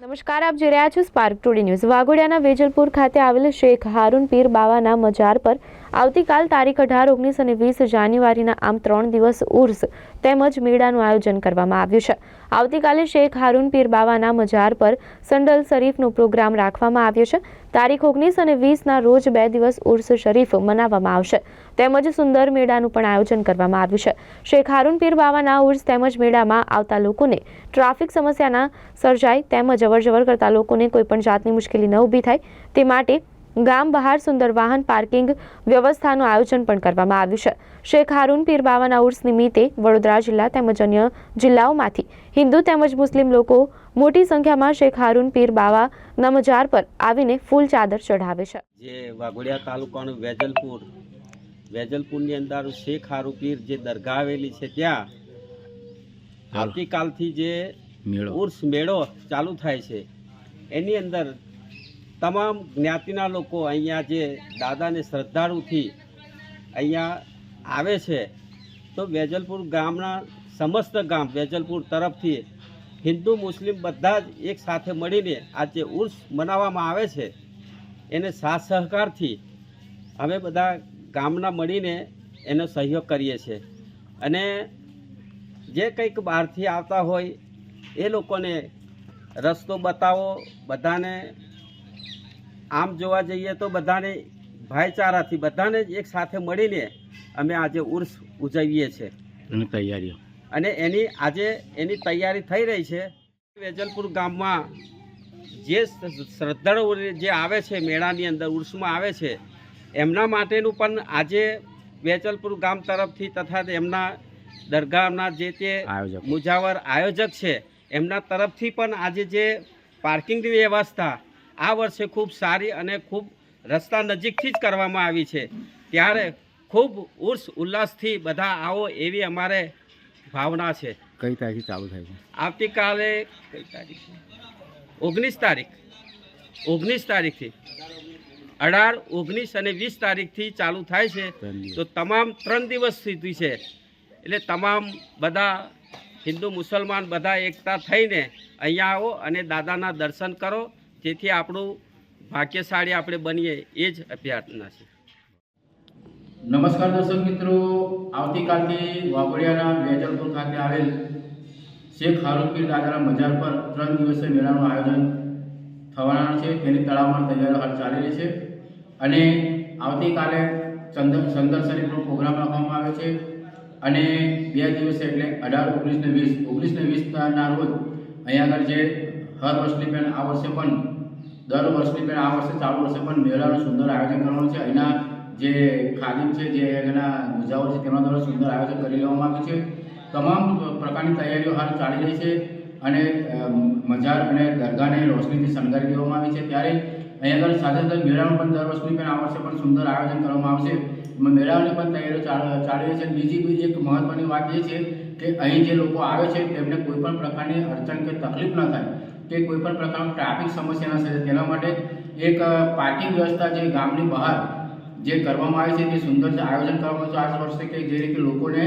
નમસ્કાર, આપ જોઈ રહ્યા છો સ્પાર્ક ટુડે ન્યૂઝ. વાઘોડિયાના વેજલપુર ખાતે આવેલ શેખ હારૂન પીર બાવાના મજાર પર આવતીકાલ તારીખ અઢાર, ઓગણીસ અને વીસ જાન્યુઆરીના આમ ત્રણ દિવસ ઉર્સ તેમજ મેળાનું આયોજન કરવામાં આવ્યું છે. આવતીકાલે શેખ હારૂન પીર બાવાના મજાર પર સંડલ શરીફનો પ્રોગ્રામ રાખવામાં આવ્યો છે. તારીખ ઓગણીસ અને વીસના રોજ બે દિવસ ઉર્સ શરીફ મનાવવામાં આવશે. તેમજ સુંદર મેળાનું પણ આયોજન કરવામાં આવ્યું છે. શેખ હારૂન પીર બાવાના ઉર્સ તેમજ મેળામાં આવતા લોકોને ટ્રાફિક સમસ્યાના સર્જાય તેમજ અવરજવર કરતા લોકોને કોઈપણ જાતની મુશ્કેલી ન ઊભી થાય તે માટે ગામ બહાર સુંદર વાહન પાર્કિંગ વ્યવસ્થાનું આયોજન પણ કરવામાં આવ્યું છે. શેખ હારૂન પીર બાવાના ઉર્સ નિમિત્તે વડોદરા જિલ્લા તેમજ અન્ય જિલ્લાઓમાંથી હિન્દુ તેમજ મુસ્લિમ લોકો મોટી સંખ્યામાં શેખ હારૂન પીર બાવાના મજાર પર આવીને ફૂલ ચાદર ચઢાવે છે. જે વાઘોડિયા તાલુકાનું વેજલપુર વેજલપુરની અંદર શેખ હારુપીર જે દરગાહ આવેલી છે ત્યાં આવતીકાલથી જે ઉર્સ મેળો ચાલુ થાય છે. એની અંદર તમામ જ્ઞાતિના લોકો અહીંયા જે દાદાને શ્રદ્ધાળુથી અહીંયા આવે છે, તો વેજલપુર ગામના સમસ્ત ગામ વેજલપુર તરફથી હિન્દુ મુસ્લિમ બધા જ એક સાથે મળીને આ જે ઉર્સ મનાવવામાં આવે છે. એને સાથ સહકારથી અમે બધા ગામના મળીને એનો સહયોગ કરીએ છીએ. અને જે કંઈક બહારથી આવતા હોય એ લોકોને રસ્તો બતાવો, બધાને આમ જોવા જઈએ તો બધાને ભાઈચારાથી બધાને જ એક સાથે મળીને અમે આજે ઉર્સ ઉજવીએ છીએ. તૈયારીઓ. અને એની આજે એની તૈયારી થઈ રહી છે. વેજલપુર ગામમાં જે શ્રદ્ધાળુઓ જે આવે છે મેળાની અંદર ઉર્સમાં આવે છે એમના માટેનું પણ આજે વેજલપુર ગામ તરફથી તથા એમના દરગાહના જે તે મુજાવર આયોજક છે એમના તરફથી પણ આજે જે પાર્કિંગની વ્યવસ્થા આ વર્ષે ખૂબ સારી અને ખૂબ રસ્તા નજીકથી જ કરવામાં આવી છે. ત્યારે ખૂબ ઉર્સ ઉલ્લાસથી બધા આવો એવી અમારે ભાવના છે. કઈ તારીખ ચાલુ થાય છે? આવતીકાલે કઈ તારીખ ઓગણીસ તારીખ. ઓગણીસ તારીખથી. અઢાર ઓગણીસ અને વીસ તારીખથી ચાલુ થાય છે. તો તમામ ત્રણ દિવસ સુધી છે. એટલે તમામ બધા હિન્દુ મુસલમાન બધા એકતા થઈને અહીંયા આવો અને દાદાના દર્શન કરો. જેથી આપણું ભાગ્યશાળી આપણે બનીએ એ જ અભ્યર્થના છે. નમસ્કાર દર્શક મિત્રો. આવતીકાલથી વાઘોડિયાના વેજલપુર ખાતે આવેલ શેખ હારૂપીર દાદાના મજાર પર ત્રણ દિવસીય મેળાનું આયોજન થવાના છે. તેની તળાવમાં તૈયારીઓ હાલ ચાલી રહી છે અને આવતીકાલે શરીફનો પ્રોગ્રામ રાખવામાં આવે છે અને બે દિવસ એટલે અઢાર, ઓગણીસ ને વીસ. ઓગણીસ ને વીસના રોજ અહીંયા આગળ જે હર વર્ષની પેન આ વર્ષે પણ દર વર્ષની પહેલાં આ વર્ષે ચાલુ વર્ષે પણ મેળાનું સુંદર આયોજન કરવાનું છે. અહીંના જે ખાદિમ છે, જે એના મુજાવર છે તેના દ્વારા સુંદર આયોજન કરી લેવામાં આવ્યું છે. તમામ પ્રકારની તૈયારીઓ હાલ ચાલી રહી છે અને મજાર અને દરગાહને રોશનીથી શણગારી દેવામાં આવી છે. ત્યારે અહીંયા આગળ સાથે સાથે મેળાનું પણ દર વર્ષની પણ આ વર્ષે પણ સુંદર આયોજન કરવામાં આવશે. મેળાની પણ તૈયારીઓ ચાલી રહી છે. બીજી બીજી એક મહત્ત્વની વાત એ છે કે અહીં જે લોકો આવે છે, તેમને કોઈ પણ પ્રકારની અડચણ કે તકલીફ ન થાય. કે કોઈપણ પ્રકારનું ટ્રાફિક સમસ્યા ન સર્જાય. તેના માટે એક પાર્કિંગ વ્યવસ્થા જે ગામની બહાર જે કરવામાં આવી છે તે સુંદર આયોજન કરવામાં આવ્યું છે, આ વર્ષે કે જે રીતે લોકોને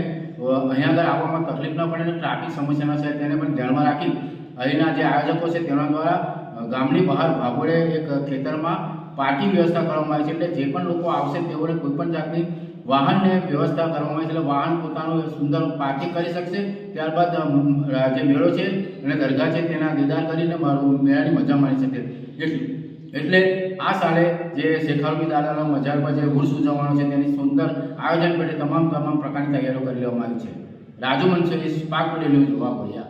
અહીંયા આગળ આવવામાં તકલીફ ન પડે અને ટ્રાફિક સમસ્યા ન થાય તેને પણ ધ્યાનમાં રાખી અહીંના જે આયોજકો છે, તેના દ્વારા ગામની બહાર ભાગોળે એક ખેતરમાં પાર્કિંગ વ્યવસ્થા કરવામાં આવી છે. એટલે જે પણ લોકો આવશે, તેઓને કોઈપણ જાતની વાહનને વ્યવસ્થા કરવામાં આવી છે. એટલે વાહન પોતાનું સુંદર પાર્કિંગ કરી શકશે. ત્યારબાદ જે મેળો છે અને દરગાહ છે, તેના દીદાર કરીને મેળાની મજા માણી શકે. એટલું. એટલે આ સાલે જે શેખારબી દાદાના મજારમાં જે ઉર્સ ઉજવવાનો છે, તેની સુંદર આયોજન માટે તમામ તમામ પ્રકારની તૈયારીઓ કરી લેવામાં આવી છે. રાજુ મનસુરી પડેલું જોવા વાપર્યા